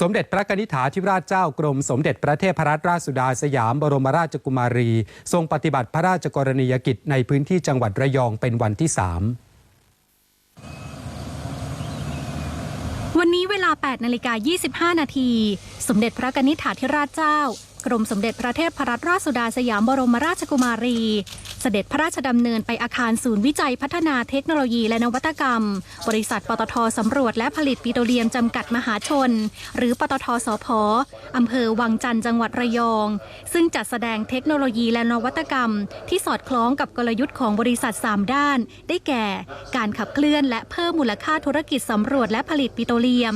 สมเด็จพระกนิษฐาธิราชเจ้ากรม สมเด็จพระเทพรัตนราชสุดาสยามบรมราชกุมารี ทรงปฏิบัติพระราชกรณียกิจในพื้นที่จังหวัดระยองเป็นวันที่สามวันนี้เวลา 8 นาฬิกา 25 นาที สมเด็จพระกนิษฐาธิราชเจ้า กรมสมเด็จพระเทพรัตนราชสุดาสยามบรมราชกุมารี เสด็จพระราชดำเนินไปอาคารศูนย์วิจัยพัฒนาเทคโนโลยีและนวัตกรรม บริษัทปตทสำรวจและผลิตปิโตรเลียมจำกัดมหาชน หรือปตทสพอำเภอวังจันทร์จังหวัดระยอง ซึ่งจัดแสดงเทคโนโลยีและนวัตกรรม ที่สอดคล้องกับกลยุทธ์ของบริษัท 3 ด้าน ได้แก่ การขับเคลื่อนและเพิ่มมูลค่าธุรกิจสำรวจและผลิตปิโตรเลียม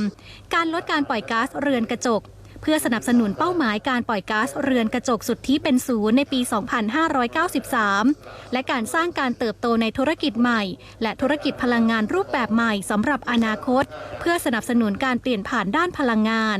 การลดการปล่อยก๊าซเรือนกระจก เพื่อสนับสนุนเป้าหมายการปล่อยก๊าซเรือนกระจกสุทธิเป็นศูนย์ในปี 2593 และการสร้างการเติบโตในธุรกิจใหม่ และธุรกิจพลังงานรูปแบบใหม่สำหรับอนาคต เพื่อสนับสนุนการเปลี่ยนผ่านด้านพลังงาน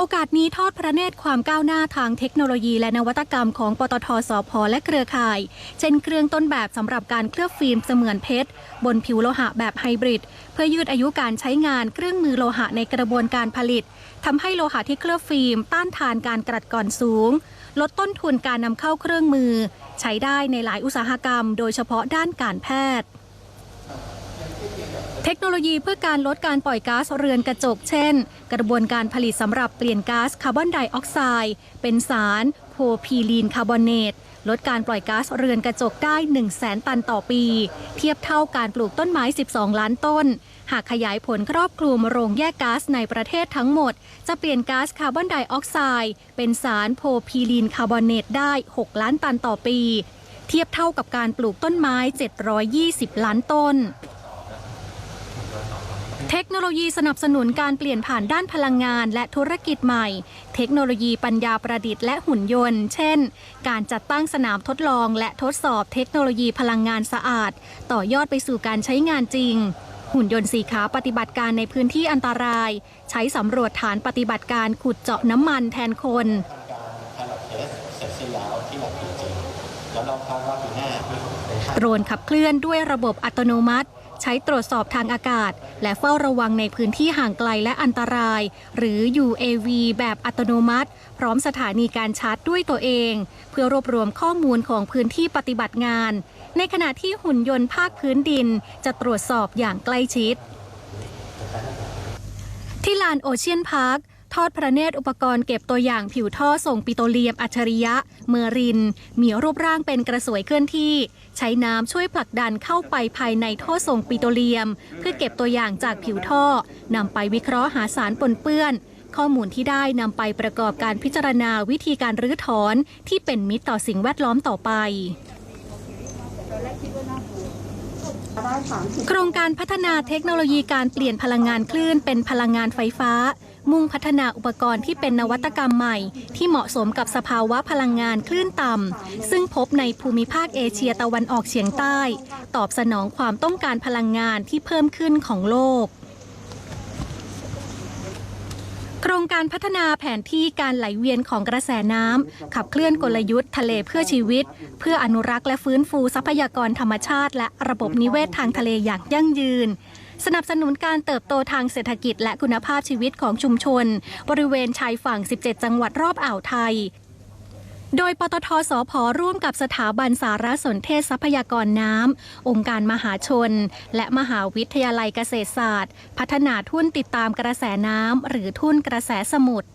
โอกาสนี้ทอดพระเนตรความก้าวหน้าทางเทคโนโลยีและนวัตกรรมของปตทสพและเครือข่าย เช่นเครื่องต้นแบบสำหรับการเคลือบฟิล์มเสมือนเพชร บนผิวโลหะแบบไฮบริด เพื่อยืดอายุการใช้งานเครื่องมือโลหะในกระบวนการผลิตทำให้โลหะที่เคลือบฟิล์ม ต้านทานการกรัดก่อนสูง ลดต้นทุนการนำเข้าเครื่องมือ ใช้ได้ในหลายอุตสาหกรรม โดยเฉพาะด้านการแพทย์ เทคโนโลยีเพื่อการลดการปล่อยก๊าซเรือนกระจก เช่น กระบวนการผลิตสำหรับเปลี่ยนก๊าซคาร์บอนไดออกไซด์เป็นสารโพพีลีนคาร์บอเนตลดการปล่อยก๊าซเรือนกระจกได้ 1 0 0 0 0แสนตันต่อปี เทียบเท่าการปลูกต้นไม้ 12 ล้านต้น หากขยายผลครอบคลุมโรงแยกก๊าซในประเทศทั้งหมด จะเปลี่ยนก๊าซคาร์บอนไดออกไซด์เป็นสารโพพีลีนคาร์บอเนตได้ 6 ล้านตันต่อปี เทียบเท่ากับการปลูกต้นไม้ 720 ล้านต้น เทคโนโลยีสนับสนุนการเปลี่ยนผ่านด้านพลังงานและธุรกิจใหม่ เทคโนโลยีปัญญาประดิษฐ์และหุ่นยนต์ เช่น การจัดตั้งสนามทดลองและทดสอบเทคโนโลยีพลังงานสะอาด ต่อยอดไปสู่การใช้งานจริง หุ่นยนต์สีขาปฏิบัติการในพื้นที่อันตราย ใช้สำรวจฐานปฏิบัติการขุดเจาะน้ำมันแทนคนการ pilot test เสร็จสิ้นแล้วที่แลบจริงๆแล้วเราคาดว่าปีหน้ามีผลในคาดโดรนขับเคลื่อนด้วยระบบอัตโนมัติ ใช้ตรวจสอบทางอากาศ และเฝ้าระวังในพื้นที่ห่างไกลและอันตราย หรือ UAV แบบอัตโนมัติ พร้อมสถานีการชาร์จด้วยตัวเอง เพื่อรวบรวมข้อมูลของพื้นที่ปฏิบัติงาน ในขณะที่หุ่นยนต์ภาคพื้นดิน จะตรวจสอบอย่างใกล้ชิด ที่ลานโอเชียนพาร์ค ทอดพระเนตรอุปกรณ์เก็บตัวอย่างผิวท่อส่งปิโตรเลียมอัจฉริยะ เมอริน มีรูปร่างเป็นกระสวยเคลื่อนที่ ใช้น้ำช่วยผลักดันเข้าไปภายในท่อส่งปิโตรเลียม เพื่อเก็บตัวอย่างจากผิวท่อนำไปวิเคราะห์หาสารปนเปื้อน ข้อมูลที่ได้นำไปประกอบการพิจารณาวิธีการรื้อถอนที่เป็นมิตรต่อสิ่งแวดล้อมต่อไปโครงการพัฒนาเทคโนโลยีการเปลี่ยนพลังงานคลื่นเป็นพลังงานไฟฟ้า มุ่งพัฒนาอุปกรณ์ที่เป็นนวัตกรรมใหม่ ที่เหมาะสมกับสภาวะพลังงานคลื่นต่ำ ซึ่งพบในภูมิภาคเอเชียตะวันออกเฉียงใต้ ตอบสนองความต้องการพลังงานที่เพิ่มขึ้นของโลกโครงการพัฒนาแผนที่การไหลเวียนของกระแสน้ำ ขับเคลื่อนกลยุทธ์ทะเลเพื่อชีวิต เพื่ออนุรักษ์และฟื้นฟูทรัพยากรธรรมชาติ และระบบนิเวศทางทะเลอย่างยั่งยืน สนับสนุนการเติบโตทางเศรษฐกิจและคุณภาพชีวิตของชุมชน บริเวณชายฝั่ง 17 จังหวัดรอบอ่าวไทยโดยปตทสพร่วมกับสถาบันสารสนเทศทรัพยากรน้ำ องค์การมหาชน และมหาวิทยาลัยเกษตรศาสตร์ พัฒนาทุ่นติดตามกระแสน้ำ หรือทุ่นกระแสสมุทร